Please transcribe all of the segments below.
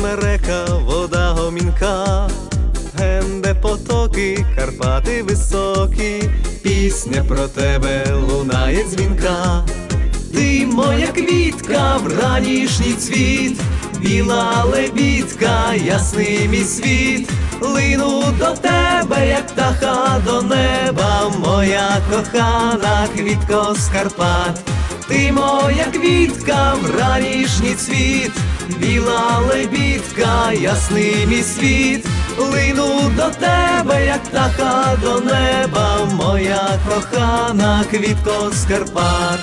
смерека, вода гомінка, генде потоки, Карпати високі, пісня про тебе лунає дзвінка. Ти моя квітка, вранішній цвіт, біла лебідка, ясний мій світ, лину до тебе, як птаха до неба, моя кохана квітко з Карпат. Ти моя квітка, вранішній цвіт, біла лебідка, ясний мій світ, лину до тебе, як птаха до неба, моя кохана квітко з Карпат.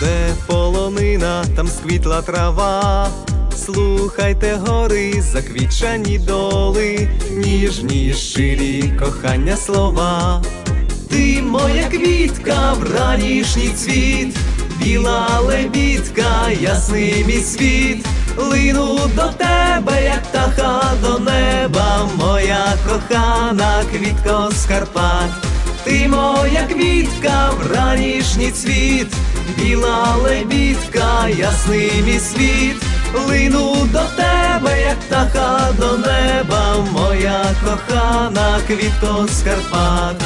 Де полонина, там сквітла трава. Слухайте гори, заквічані доли, ніжні, щирі кохання слова. Ти моя квітка, вранішній цвіт, біла лебідка, ясний мій світ, лину до тебе, як птаха до неба, моя кохана квітко з Карпат. Ти моя квітка, вранішній цвіт, біла лебідка, ясний мій світ, лину до тебе, як птаха до неба, моя кохана квітко з Карпат.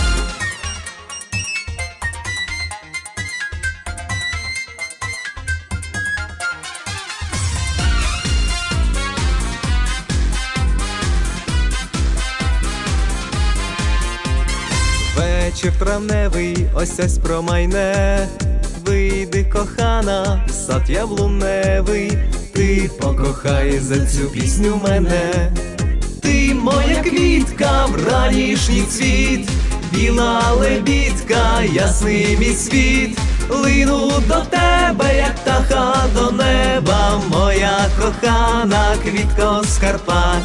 Вечір травневий, ось ось промайне, вийди, кохана, в сад яблуневий, ти покохай за цю пісню мене, ти моя квітка, вранішній цвіт, біла лебідка, ясний мій світ, лину до тебе, як птаха до неба, моя кохана квітко з Карпат.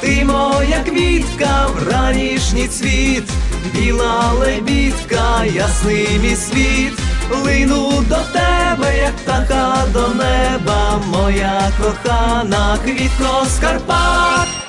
Ти моя квітка, вранішній цвіт, біла лебідка, ясний мій світ, лину до тебе, як птаха до неба, моя кохана квітко з Карпат.